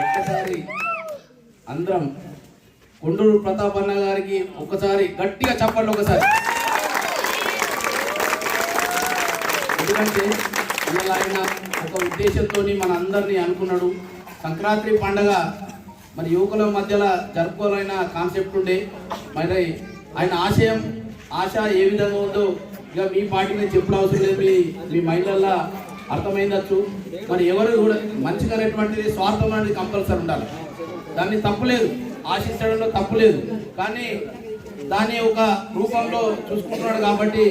ఒక్కసారి అందరం కొండూరు ప్రతాప్ అన్న గారికి ఒక్కసారి గట్టిగా చెప్పండి ఒకసారి. ఎందుకంటే ఆయన ఒక ఉద్దేశంతో మన అందరినీ అనుకున్నాడు. సంక్రాంతి పండగ మరి యువకుల మధ్యలో జరుపుకోవాలైన కాన్సెప్ట్ ఉండే. మరి ఆయన ఆశయం ఆశ ఏ విధంగా ఉందో ఇక మీ పార్టీ నేను చెప్పడం అవసరం లేదు. మీ మీ మైండ్లల్లో అర్థమైందచ్చు మరి ఎవరు కూడా మంచిగా అనేటువంటిది స్వార్థం అనేది కంపల్సరీ ఉండాలి. దాన్ని తప్పులేదు ఆశించడంలో తప్పులేదు కానీ దాని ఒక రూపంలో చూసుకుంటున్నాడు కాబట్టి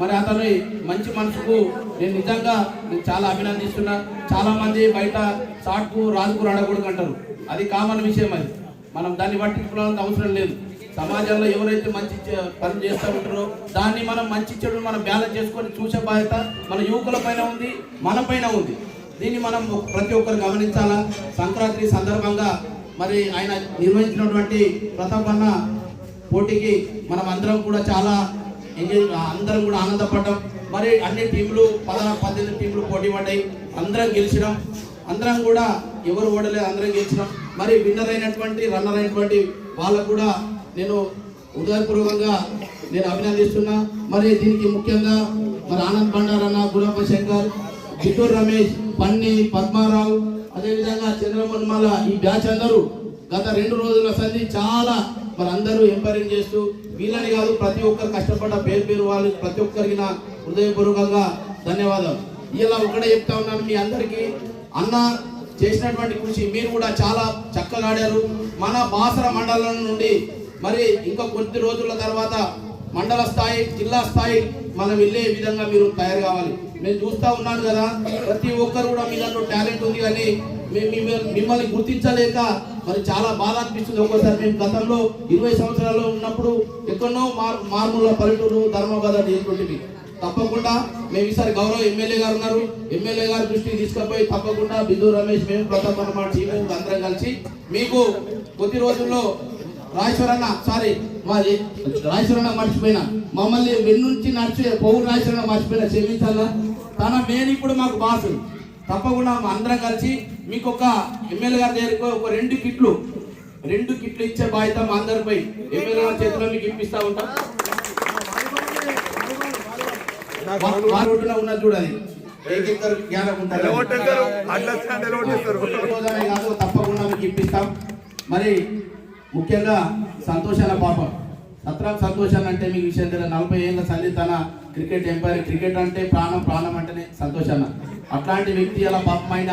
మరి అతని మంచి మనసుకు నేను నిజంగా నేను చాలా అభినందిస్తున్నా. చాలా మంది బయట షాట్కు రాజుకు రాడకూడదు అంటారు. అది కామన్ విషయం అది. మనం దాన్ని పట్టించుకోవాల్సిన అవసరం లేదు. సమాజంలో ఎవరైతే మంచి పని చేస్తూ ఉంటారో దాన్ని మనం మంచి చెడు మనం బ్యాలెన్స్ చేసుకొని చూసే బాధ్యత మన యువకుల పైన ఉంది మన పైన ఉంది. దీన్ని మనం ప్రతి ఒక్కరు గమనించాలా? సంక్రాంతి సందర్భంగా మరి ఆయన నిర్వహించినటువంటి ప్రతాపన్న పోటీకి మనం అందరం కూడా చాలా ఎంజాయ్ అందరం కూడా ఆనందపడ్డాం. మరి అన్ని టీంలు పదహారు పద్దెనిమిది టీంలు పోటీ పడ్డాయి. అందరం గెలిచినాం. అందరం కూడా ఎవరు ఓడలేదు అందరం గెలిచినాం. మరి విన్నర్ అయినటువంటి రన్నర్ అయినటువంటి వాళ్ళకు కూడా నేను హృదయపూర్వకంగా నేను అభినందిస్తున్నా. మరి దీనికి ముఖ్యంగా మరి ఆనంద్ భండారన్న గురప్ప శంకర్ చిత్తూరు రమేష్ పన్ని పద్మారావు అదేవిధంగా చంద్రమన్మల ఈ బ్యాచ్ అందరూ గత రెండు రోజుల సంధి చాలా మరి అందరూ ఎంపైరింగ్ చేస్తూ వీళ్ళని కాదు ప్రతి ఒక్కరు కష్టపడ్డ పేరు పేరు వాళ్ళు ప్రతి ఒక్కరికి నా హృదయపూర్వకంగా ధన్యవాదాలు. ఇలా ఒకటే చెప్తా ఉన్నాను మీ అందరికీ. అన్న చేసినటువంటి కృషి మీరు కూడా చాలా చక్కగా ఆడారు. మన బాసర మండలం నుండి మరి ఇంకా కొద్ది రోజుల తర్వాత మండల స్థాయి జిల్లా స్థాయి మనం వెళ్ళే విధంగా మీరు తయారు కావాలి. నేను చూస్తూ ఉన్నాను కదా ప్రతి ఒక్కరు కూడా మీ దాంట్లో టాలెంట్ ఉంది కానీ మేము మిమ్మల్ని- గుర్తించలేక మరి చాలా బాధ అనిపిస్తుంది. ఒక్కోసారి మేము గతంలో ఇరవై సంవత్సరాలు ఉన్నప్పుడు ఎక్కడో మార్ మార్మూల పల్లెటూరు ధర్మపద అనేటువంటివి తప్పకుండా మేము ఈసారి గౌరవ ఎమ్మెల్యే గారు ఉన్నారు. ఎమ్మెల్యే గారు దృష్టికి తీసుకుపోయి తప్పకుండా బిందు రమేష్ మేము ప్రతాప్ అన్న మా టీం అందరం కలిసి మీకు కొద్ది రోజుల్లో రాజేశ్వరన్న సారీ మాది రాజేశ్వరన్న మర్చిపోయినా. మమ్మల్ని వెన్నుంచి నడిచి పౌరు రాజేశ్వరన్న మర్చిపోయినా క్షమించాలా? తన మేలు ఇప్పుడు మాకు బాసు. తప్పకుండా మా అందరం కలిసి మీకు ఒక ఎమ్మెల్యే గారి దగ్గరికి ఒక రెండు కిట్లు రెండు కిట్లు ఇచ్చే బాధ్యత మా అందరిపై ఎమ్మెల్యే గారి చేతిలో మీకు ఇప్పిస్తా ఉంటాం. ఉన్నది చూడాలి తప్పకుండా మీకు ఇప్పిస్తాం. మరి ముఖ్యంగా సంతోషాల పాపం. సత్రం సంతోషాలు అంటే మీకు విషయం తెలియదు. నలభై ఏళ్ళ సల్లి తన క్రికెట్ ఎంపైర్. క్రికెట్ అంటే ప్రాణం ప్రాణం అంటేనే సంతోషాన. అట్లాంటి వ్యక్తి ఇలా పాపమైన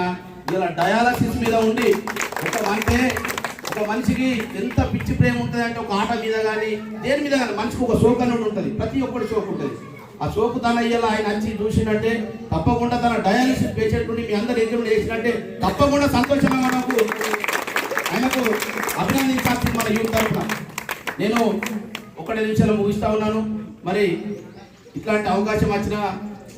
ఇలా డయాలసిస్ మీద ఉండి ఒక అంటే ఒక మనిషికి ఎంత పిచ్చి ప్రేమ ఉంటుంది అంటే ఒక ఆట మీద కానీ దేని మీద కానీ మనిషికి ఒక సోకు అనేది ఉంటుంది. ప్రతి ఒక్కటి సోకు ఉంటుంది. ఆ సోకు తన అయ్యేలా ఆయన వచ్చి చూసినట్టే తప్పకుండా తన డయాలసిస్ పేషెంట్ నుండి మీ అందరు ఎదురు చేసినట్టే తప్పకుండా సంతోషంగా మనకు. ఆయనకు అభినందించాల్సింది. మన యూత్ తరఫున నేను ఒకటి నిమిషాలు ముగిస్తా ఉన్నాను. మరి ఇట్లాంటి అవకాశం వచ్చినా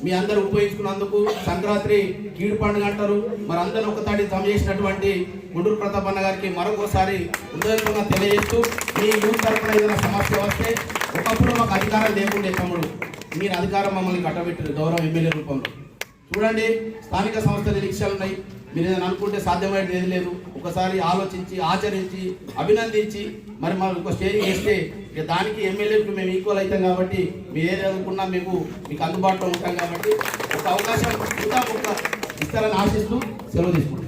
మీ అందరూ ఉపయోగించుకున్నందుకు సంక్రాంతి కీడు పండుగ అంటారు. మరి అందరూ ఒకసారి జమ చేసినటువంటి గుండూరు ప్రతాప్ అన్న గారికి మరొకసారి హృదయపూర్వకంగా తెలియజేస్తూ మీ యూత్ తరఫున ఏదైనా సమస్య వస్తే ఒకప్పుడు మాకు అధికారం లేకుండే తమ్ముడు. మీరు అధికారం మమ్మల్ని కట్టబెట్టారు గౌరవ ఎమ్మెల్యే రూపంలో. చూడండి స్థానిక సంస్థల నిరీక్షలు ఉన్నాయి. మీరు ఏదైనా అనుకుంటే సాధ్యమయ్యేది ఏది లేదు. ఒకసారి ఆలోచించి ఆచరించి అభినందించి మరి మాకు ఒక స్టేజ్ చేస్తే ఇక దానికి ఎమ్మెల్యేకు మేము ఈక్వల్ అవుతాం కాబట్టి మీరు ఏది అనుకున్నా మీకు మీకు అందుబాటులో ఉంటాం కాబట్టి ఒక అవకాశం ఇంకా ఒక ఇస్తారని ఆశిస్తూ సెలవు తీసుకుంటాం